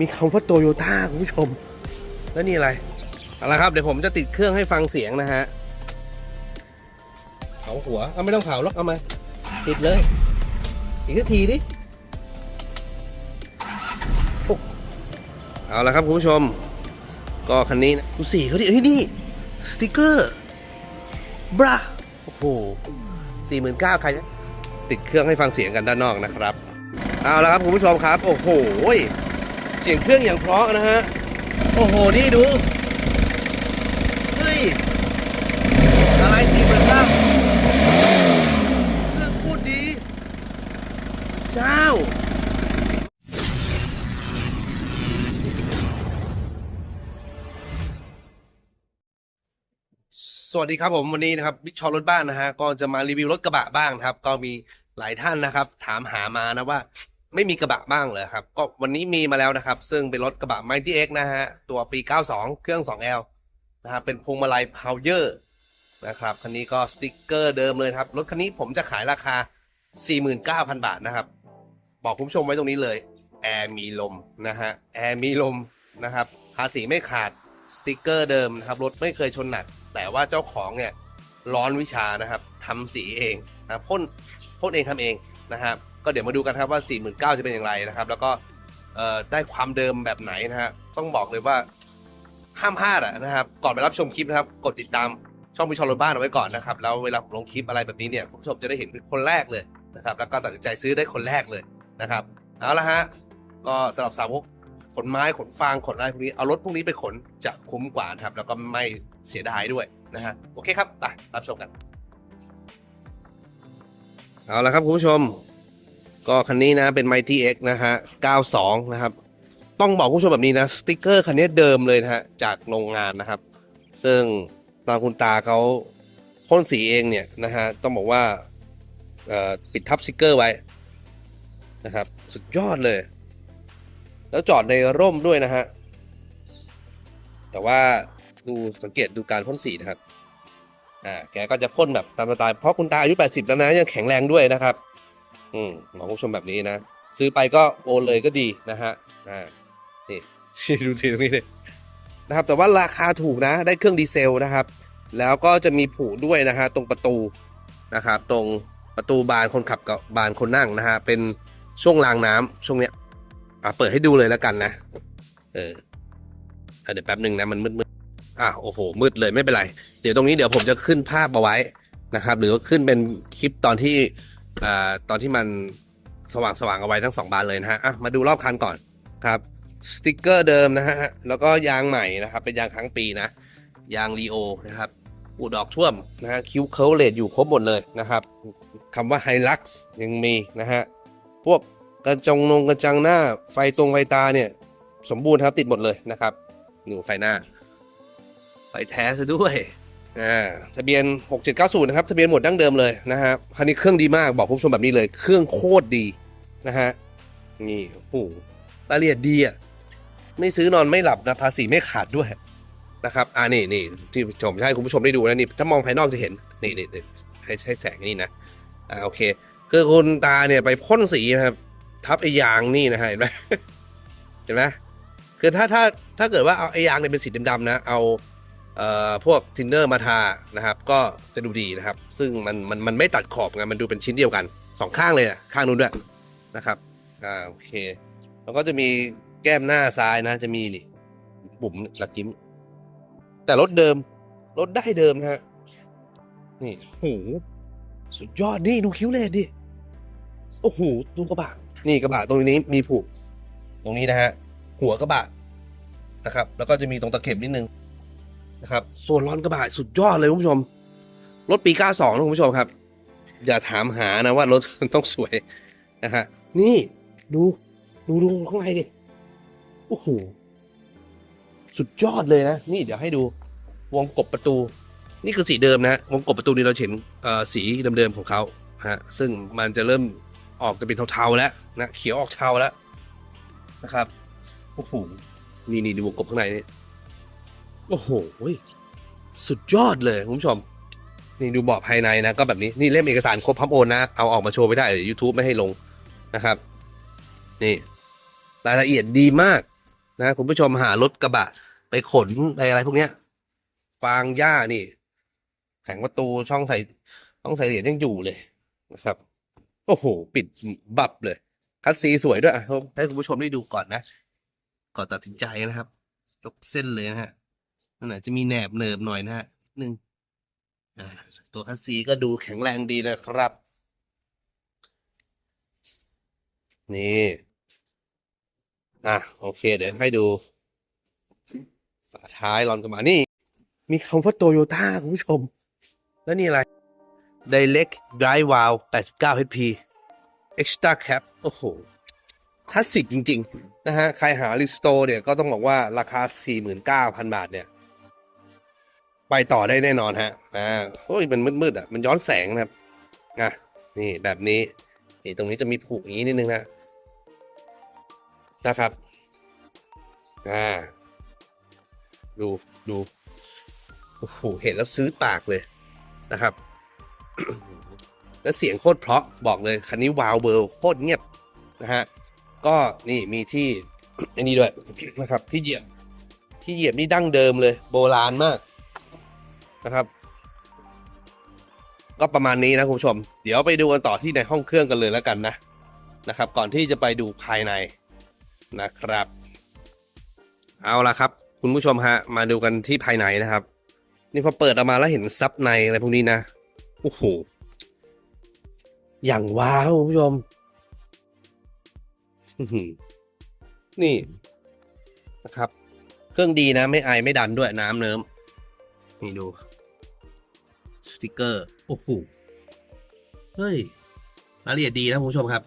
มีคำว่าโตโยต้าคุณผู้ชม แล้วนี่อะไรเอาละครับ เดี๋ยวผมจะติดเครื่องให้ฟังเสียงนะฮะเผาหัวเอาไม่ต้องเผาหรอกเอามา ติดเลย อีกสักทีดิเอาละครับคุณผู้ชม ก็คันนี้นะดูสีเขาดิเฮ้ยนี่สติกเกอร์บราโอ้โหสี่หมื่นเก้าใครติดเครื่องให้ฟังเสียงกันด้านนอกนะครับ เอาละครับคุณผู้ชมครับ โอ้โห เสียงเครื่องอย่างเพราะนะฮะ โอ้โห นี่ดู เฮ้ย อะไรสี่หมื่นเก้าเครื่องพูดดี เจ้า สวัสดีครับผมวันนี้นะครับบิ๊กชอรถบ้านนะฮะ ก็จะมารีวิวรถกระบะบ้างนะครับ ก็มีหลายท่านนะครับ ถามหามานะว่า ไม่มีกระบะบ้างเลยครับ ก็วันนี้มีมาแล้วนะครับ ซึ่งเป็นรถกระบะ Mighty X นะฮะ ตัวปี 92 เครื่อง 2L นะครับเป็นพวงมาลัยพาวเยอร์นะครับคันนี้ก็สติกเกอร์เดิมเลยครับ รถคันนี้ผมจะขายราคา 49,000 บาทนะครับ บอกคุณผู้ชมไว้ตรงนี้เลย แอร์มีลมนะฮะ แอร์มีลมนะครับ ภาษีไม่ขาด สติกเกอร์เดิมนะครับ รถไม่เคยชนหนัก แต่ว่าเจ้าของเนี่ยร้อนวิชานะครับทำสีเองนะพ่นพ่นเองทำเองนะครับ ก็เดี๋ยวมาดูกันครับว่า 4 9 0 0 0จะเป็นอย่างไรนะครับ แล้วก็ได้ความเดิมแบบไหนนะฮะต้องบอกเลยว่าห้ามพลาดอะนะครับก่อนไปรับชมคลิปนะครับ กดติดตามช่องพิชอรถบ้านเอาไว้ก่อนนะครับแล้วเวลาผมลงคลิปอะไรแบบนี้เนี่ยคุณผู้ชมจะได้เห็นเป็นคนแรกเลยนะครับ แล้วก็ตัดสินใจซื้อได้คนแรกเลยนะครับเอาละฮะก็สำหรับสาวกขนไม้ขนฟางขนอะไรพวกนี้เอารถพวกนี้ไปขนจะคุ้มกว่านะครับ แล้วก็ไม่เสียดายด้วยนะฮะโอเคครับไปรับชมกัน เอาละครับคุณผู้ชม ก็คันนี้นะเป็น Mighty X นะฮะ 92 นะครับ ต้องบอกคุณผู้ชมแบบนี้นะ สติกเกอร์คันนี้เดิมเลยนะฮะ จากโรงงานนะครับ ซึ่งตอนคุณตาเขาพ่นสีเองเนี่ยนะฮะ ต้องบอกว่าปิดทับสติกเกอร์ไว้นะครับ สุดยอดเลย แล้วจอดในร่มด้วยนะฮะ แต่ว่าดูสังเกตดูการพ่นสีนะครับ อ่า แกก็จะพ่นแบบตามสไตล์เพราะคุณตาอายุ 80 แล้วนะ ยังแข็งแรงด้วยนะครับ อืมอกคุณผู้ชมแบบนี้นะ ซื้อไปก็โอนเลยก็ดีนะฮะอ่านี่ดูทีตรงนี้เลยนะครับ แต่ว่าราคาถูกนะได้เครื่องดีเซลนะครับ แล้วก็จะมีผูด้วยนะฮะตรงประตูนะครับ ตรงประตูบานคนขับกับบานคนนั่งนะฮะเป็นช่วงรางน้ำช่วงเนี้ยอะเปิดให้ดูเลยแล้วกันนะ เอออะเดี๋ยวแป๊บหนึ่งนะมันมืดมืดๆอะโอ้โหมืดเลยไม่เป็นไร เดี๋ยวตรงนี้เดี๋ยวผมจะขึ้นภาพเอาไว้นะครับ หรือว่าขึ้นเป็นคลิปตอนที่ อ่าตอนที่มันสว่างสว่างๆเอาไว้ทั้งสองบานเลยนะฮะอะมาดูรอบคันก่อนครับสติกเกอร์เดิมนะฮะแล้วก็ยางใหม่นะครับเป็นยางครั้งปีนะยางรีโอนะครับอูดอกท่วมนะฮะคิ้วเคิลเลดอยู่ครบหมดเลยนะครับคำว่าไฮลักซ์ยังมีนะฮะพวกกระจงนงกระจังหน้าไฟตรงไฟตาเนี่ยสมบูรณ์ครับติดหมดเลยนะครับหนูไฟหน้าไฟแท้ซะด้วย อ่าทะเบียน 6790 นะครับทะเบียนหมดดั้งเดิมเลยนะฮะคันนี้เครื่องดีมากบอกคุณผู้ชมแบบนี้เลย เครื่องโคตรดีนะฮะนี่โอ้โหรายละเอียดดีอะไม่ซื้อนอนไม่หลับนะภาษีไม่ขาดด้วยนะครับอ่านี่นี่ที่ผมจะให้คุณผู้ชมได้ดูนะนี่ถ้ามองภายนอกจะเห็นนี่นี่นให้ใช้แสงนี่นะอ่าโอเค คือคุณตาเนี่ยไปพ่นสีนะครับ ทับไอ้ยางนี่นะฮะเห็นไหมเห็นไหมคือถ้าถ้าถ้าเกิดว่าเอาไอ้ยางเนี่ยเป็นสีดำๆนะ เอา พวกทินเนอร์มาทานะครับ ก็จะดูดีนะครับ ซึ่งมันมันมันไม่ตัดขอบไงมันดูเป็นชิ้นเดียวกันสองข้างเลยอะข้างนู้นด้วยนะครับอ่าโอเค แล้วก็จะมีแก้มหน้าซ้ายนะ จะมีนี่ปุ่มหลักกิ้ม แต่รถเดิมรถได้เดิมนะฮะนี่โหสุดยอดนี่ดูคิ้วเลดดิโอ้โหดูกระบะนี่กระบะตรงนี้มีผูกตรงนี้นะฮะหัวกระบะนะครับ แล้วก็จะมีตรงตะเข็บนิดนึง นะครับส่วนล้อนกระบะสุดยอดเลยคุณผู้ชม รถปี 92นะคุณผู้ชมครับ อย่าถามหานะว่ารถต้องสวยนะฮะนี่ดูดูดูข้างในดิโอ้โหสุดยอดเลยนะ นี่เดี๋ยวให้ดูวงกบประตู นี่คือสีเดิมนะวงกบประตูนี้เราเห็นสีเดิมๆของเขาฮะซึ่งมันจะเริ่มออกจะเป็นเทาๆแล้วนะเขียวออกเทาแล้วนะครับโอ้โหนี่นี่ดูวงกบข้างในนี่ โอ้โหสุดยอดเลยคุณผู้ชม นี่ดูเบาะภายในนะก็แบบนี้นี่เล่มเอกสารครบพับโอนนะ เอาออกมาโชว์ไม่ได้เดี๋ยวยูทูบไม่ให้ลงนะครับ นี่ รายละเอียดดีมากนะคุณผู้ชมหารถกระบะ ไปขนไปอะไรพวกเนี้ย ฟางหญ้านี่แผงประตูช่องใส่ช่องใส่เหรียญยังอยู่เลยนะครับ โอ้โห ปิดบับเลย คัดสีสวยด้วยอะให้คุณผู้ชมได้ดูก่อนนะ ก่อนตัดสินใจนะครับ ยกเส้นเลยนะฮะ นั่นแหละจะมีแหนบเนิบหน่อยนะฮะนิดนึงอ่าตัวคัดสีก็ดูแข็งแรงดีนะครับ นี่ อะ โอเค เดี๋ยวให้ดู ฝาท้ายรอนกระบะนี่ มีคำว่าโตโยต้าคุณผู้ชม แล้วนี่อะไร Direct Drive Valve 89 HP Extra Cap โอ้โหคลาสสิกจริง ๆ นะฮะ ใครหาลิสโตเนี่ย ก็ต้องบอกว่าราคา 49,000 บาทเนี่ย ไปต่อได้แน่นอนฮะอ่าโอ้ยมันมืดๆอะมันย้อนแสงนะครับอะนี่แบบนี้นี่ตรงนี้จะมีผูกอย่างนี้นิดนึงนะนะครับอ่าดูดูโอ้โหเห็นแล้วซื้อปากเลยนะครับ แล้วเสียงโคตรเพราะบอกเลยคันนี้วาวเบอร์โคตรเงียบนะฮะก็นี่มีที่อันนี้ด้วยนะครับที่เหยียบที่เหยียบนี่ดั้งเดิมเลย โบราณมาก นะครับ ก็ประมาณนี้นะคุณผู้ชม เดี๋ยวไปดูกันต่อที่ในห้องเครื่องกันเลยแล้วกันนะนะครับ ก่อนที่จะไปดูภายในนะครับ เอาละครับ คุณผู้ชมฮะ มาดูกันที่ภายในนะครับ นี่พอเปิดออกมาแล้วเห็นซับในอะไรพวกนี้นะโอ้โหอย่างว้าวคุณผู้ชมนี่นะครับ เครื่องดีนะ ไม่ไอไม่ดันด้วยน้ำเนิ้มนี่ดู สติกเกอร์โอ้โหเฮ้ยรายละเอียดดีนะคุณผู้ชมครับ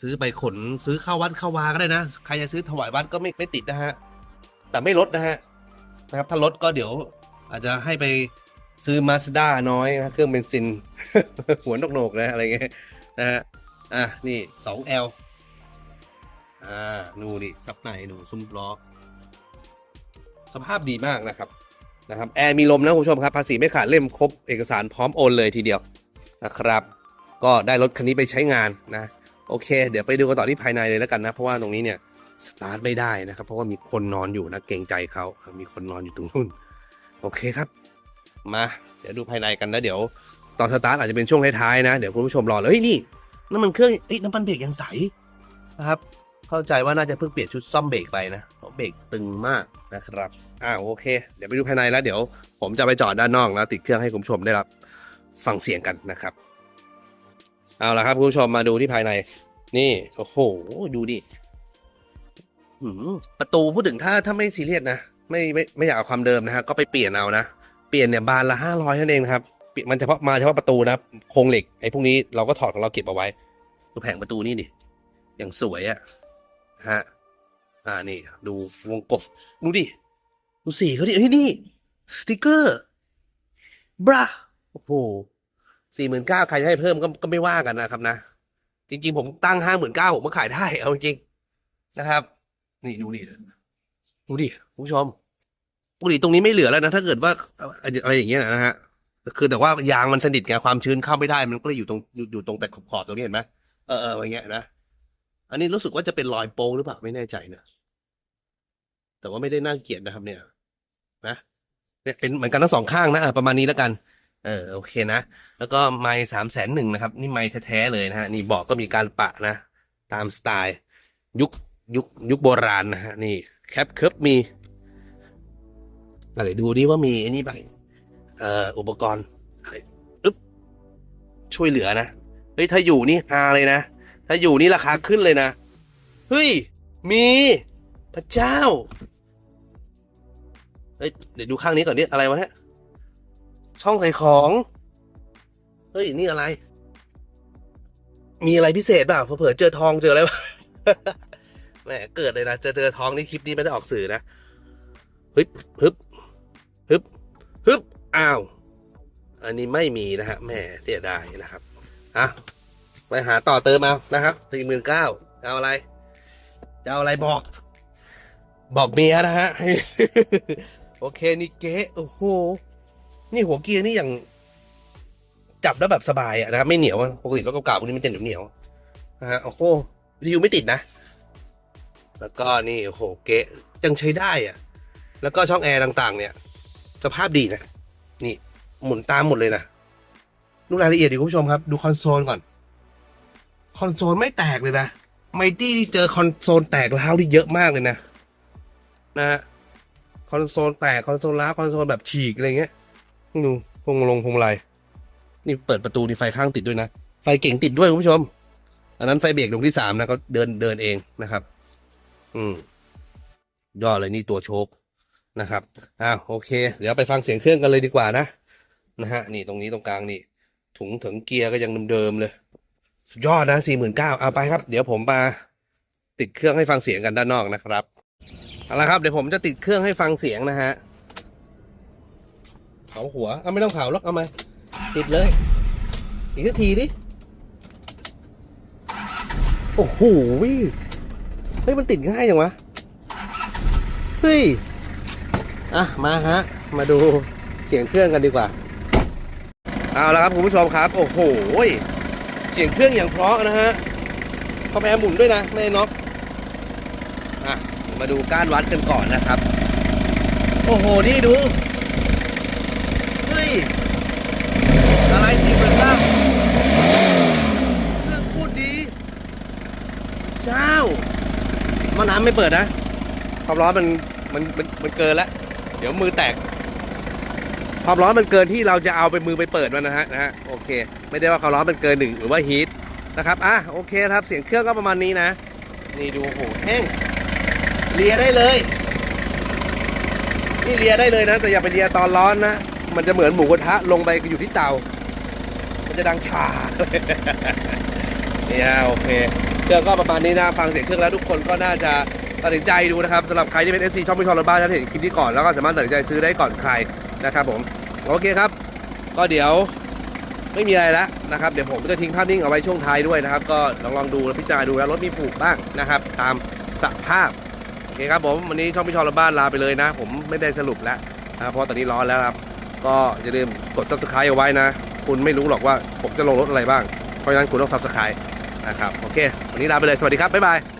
ซื้อไปขนซื้อเข้าวัดเข้าวาก็ได้นะ ใครจะซื้อถวายวัดก็ไม่ไม่ติดนะฮะ แต่ไม่ลดนะฮะนะครับถ้าลดก็เดี๋ยว อาจจะให้ไปซื้อมาสด้าน้อยนะเครื่องเบนซิน หัวนกโหนกๆนะอะไรเงี้ยนะฮะอะนี่ 2L อ่าดูดิซับในดูซุ้มล้อสภาพดีมากนะครับ นะครับแอร์มีลมนะคุณผู้ชมครับภาษีไม่ขาดเล่มครบเอกสารพร้อมโอนเลยทีเดียวนะครับ ก็ได้รถคันนี้ไปใช้งานนะโอเค เดี๋ยวไปดูกันต่อที่ภายในเลยแล้วกันนะ เพราะว่าตรงนี้เนี่ยสตาร์ทไม่ได้นะครับ เพราะว่ามีคนนอนอยู่นะเกรงใจเขามีคนนอนอยู่ตรงนู้นโอเคครับ มา เดี๋ยวดูภายในกันแล้วเดี๋ยวตอนสตาร์ทอาจจะเป็นช่วงท้ายๆนะเดี๋ยวคุณผู้ชมรอเลยเฮ้ยนี่น้ำมันเครื่องเอ้ยน้ำมันเบรกยังใสนะครับ เข้าใจว่าน่าจะเพิ่งเปลี่ยนชุดซ่อมเบรกไปนะเพราะเบรกตึงมากนะครับ อ่าโอเค เดี๋ยวไปดูภายในแล้วเดี๋ยวผมจะไปจอดด้านนอกแล้วติดเครื่องให้คุณผู้ชมได้รับฟังเสียงกันนะครับ เอาละครับคุณผู้ชมมาดูที่ภายใน นี่โอ้โหดูดิประตูพูดถึงถ้าถ้าไม่ซีเรียสนะไม่ไม่ไม่อยากเอาความเดิมนะฮะก็ไปเปลี่ยนเอานะเปลี่ยนเนี่ยบานละห้าร้อยนั่นเองนครับมันเฉพาะมาเฉพาะประตูนะโครงเหล็กไอ้พวกนี้เราก็ถอดของเราเก็บเอาไว้ดูแผงประตูนี่ดิอย่างสวยอะฮะอ่านี่ ดูวงกบดูดิ ดูสีเขาดิเฮ้ยนี่ สติกเกอร์บราโอ้โหสี่หมื่นเก้าใครจะให้เพิ่มก็ก็ไม่ว่ากันนะครับนะ จริง ๆ ผมตั้งห้าหมื่นเก้าผมก็ขายได้ เอาจริงนะครับ นี่ดูดิดูดิคุณผู้ชมปกติตรงนี้ไม่เหลือแล้วนะ ถ้าเกิดว่าอะไรอย่างเงี้ยนะฮะคือแต่ว่ายางมันสนิทไงความชื้นเข้าไม่ได้มันก็เลยอยู่ตรงอยู่ตรงแต่ขอบๆตรงนี้เห็นไหมเออเอออย่างเงี้ยนะอันนี้รู้สึกว่าจะเป็นรอยโปงหรือเปล่าไม่แน่ใจนะแต่ว่าไม่ได้น่าเกลียดนะครับเนี่ย นะเนี่ยเป็นเหมือนกันทั้งสองข้างนะประมาณนี้แล้วกัน เออโอเคนะ แล้วก็ไม้สามแสนหนึ่งนะครับ นี่ไม้แท้ๆเลยนะฮะนี่เบาะก็มีการปะนะ ตามสไตล์ยุคยุคยุคโบราณนะฮะนี่แคปเคิร์ฟมีอะไรดูดิว่ามีไอ้นี่ไปเอ่ออุปกรณ์อะไรอึ๊บช่วยเหลือนะเฮ้ยถ้าอยู่นี่ฮาเลยนะ ถ้าอยู่นี่ราคาขึ้นเลยนะ เฮ้ย มี พระเจ้า เฮ้ยเดี๋ยวดูข้างนี้ก่อนนี่อะไรวะเนี่ยช่องใส่ของ เฮ้ยนี่อะไร มีอะไรพิเศษเปล่าเผื่อเจอทองเจออะไรวะแหมเกิดเลยนะเจอเจอทองนี่คลิปนี้ไม่ได้ออกสื่อนะฮึบฮึบฮึบฮึบอ้าว อันนี้ไม่มีนะฮะแหมเสียดายนะครับอะไปหาต่อเติมเอานะครับสี่หมื่นเก้าเอาอะไรจะเอาอะไรบอก บอกเมียนะฮะให้ โอเคนี่เก๊โอ้โหนี่หัวเกียร์นี่อย่าง จับแล้วแบบสบายอะนะครับไม่เหนียวอะปกติรถเก่าๆพวกนี้มันจะเหนียวเหนียวๆนะฮะโอ้โหวิทยุไม่ติดนะ แล้วก็นี่โอ้โหเก๊ยังใช้ได้อะแล้วก็ช่องแอร์ต่างๆ เนี่ย สภาพดีนะนี่หมุนตามหมดเลยนะดูรายละเอียดดิคุณผู้ชมครับ ดูคอนโซลก่อน คอนโซลไม่แตกเลยนะไมตี้ที่เจอคอนโซลแตกร้วที่เยอะมากเลยนะ นะ คอนโซลแตกคอนโซลร้าคอนโซลแบบฉีกอะไรเงี้ยดูพวงลงพวงมาลัยนี่เปิดประตูนี่ไฟข้างติดด้วยนะ ไฟเก่งติดด้วยคุณผู้ชม อันนั้นไฟเบรกดวงที่สามนะก็เดินเดินเองนะครับ อืมยอดเลยนี่ตัวโชคนะครับอ้าวโอเค เดี๋ยวไปฟังเสียงเครื่องกันเลยดีกว่านะนะฮะนี่ตรงนี้ตรงกลางนี่ ถุงถึงเกียร์ก็ยังเดิมๆเลย สุดยอดนะสี่หมื่นเก้าเอาไปครับ เดี๋ยวผมมาติดเครื่องให้ฟังเสียงกันด้านนอกนะครับ เอาละครับเดี๋ยวผมจะติดเครื่องให้ฟังเสียงนะฮะเขาหัวเอาไม่ต้องเผาหรอกเอาไหมติดเลย อีกสักทีดิโอ้โหเฮ้ยมันติดง่ายจังวะเฮ้ยอะมาฮะ มาดูเสียงเครื่องกันดีกว่า เอาละครับคุณผู้ชมครับ โอ้โหเสียงเครื่องอย่างเพราะนะฮะคอมแอร์หมุนด้วยนะ ไม่น็อกอะ มาดูก้านวัดกันก่อนนะครับ โอ้โห นี่ดู เฮ้ย อะไรสี่หมื่นเก้าเครื่องพูดดี เจ้ามาน้ำไม่เปิดนะ ความร้อนมันมันมันมันเกินแล้ว เดี๋ยวมือแตก ความร้อนมันเกินที่เราจะเอาไปมือไปเปิดมันนะฮะนะฮะโอเค ไม่ได้ว่าความร้อนมันเกินหนึ่งหรือว่าฮีทนะครับ อะ โอเคครับ เสียงเครื่องก็ประมาณนี้นะ นี่ดูโอ้โหแห้ง เลียได้เลย นี่เลียได้เลยนะ แต่อย่าไปเลียตอนร้อนนะ มันจะเหมือนหมูกระทะลงไปอยู่ที่เตา มันจะดังชาเนี่ฮะโอเคเครื่องก็ประมาณนี้นะฟังเสียงเครื่องแล้วทุกคนก็น่าจะตัดสินใจดูนะครับสำหรับใครที่เป็น FC ชองพี่ชอนรถบ้านท่านเห็นคลิปนี้ก่อนแล้วก็สามารถตัดสินใจซื้อได้ก่อนใครนะครับผมโอเคครับ ก็เดี๋ยวไม่มีอะไรแล้วนะครับเดี๋ยวผมจะทิ้งภาพนิ่งเอาไว้ช่วงท้ายด้วยนะครับ ก็ลองลองดูแล้วพิจารณาดูแล้วรถมีผูกบ้างนะครับ ตามสภาพ เคครับผมวันนี้ช่องพี่ชอนระบ้านลาไปเลยนะ ผมไม่ได้สรุปแล้วนะเพราะตอนนี้ร้อนแล้วครับ ก็อย่าลืมกด subscribe เอาไว้นะ คุณไม่รู้หรอกว่าผมจะลงรถอะไรบ้าง เพราะฉะนั้นคุณต้อง subscribe นะครับ โอเค วันนี้ลาไปเลย สวัสดีครับ บ๊ายบาย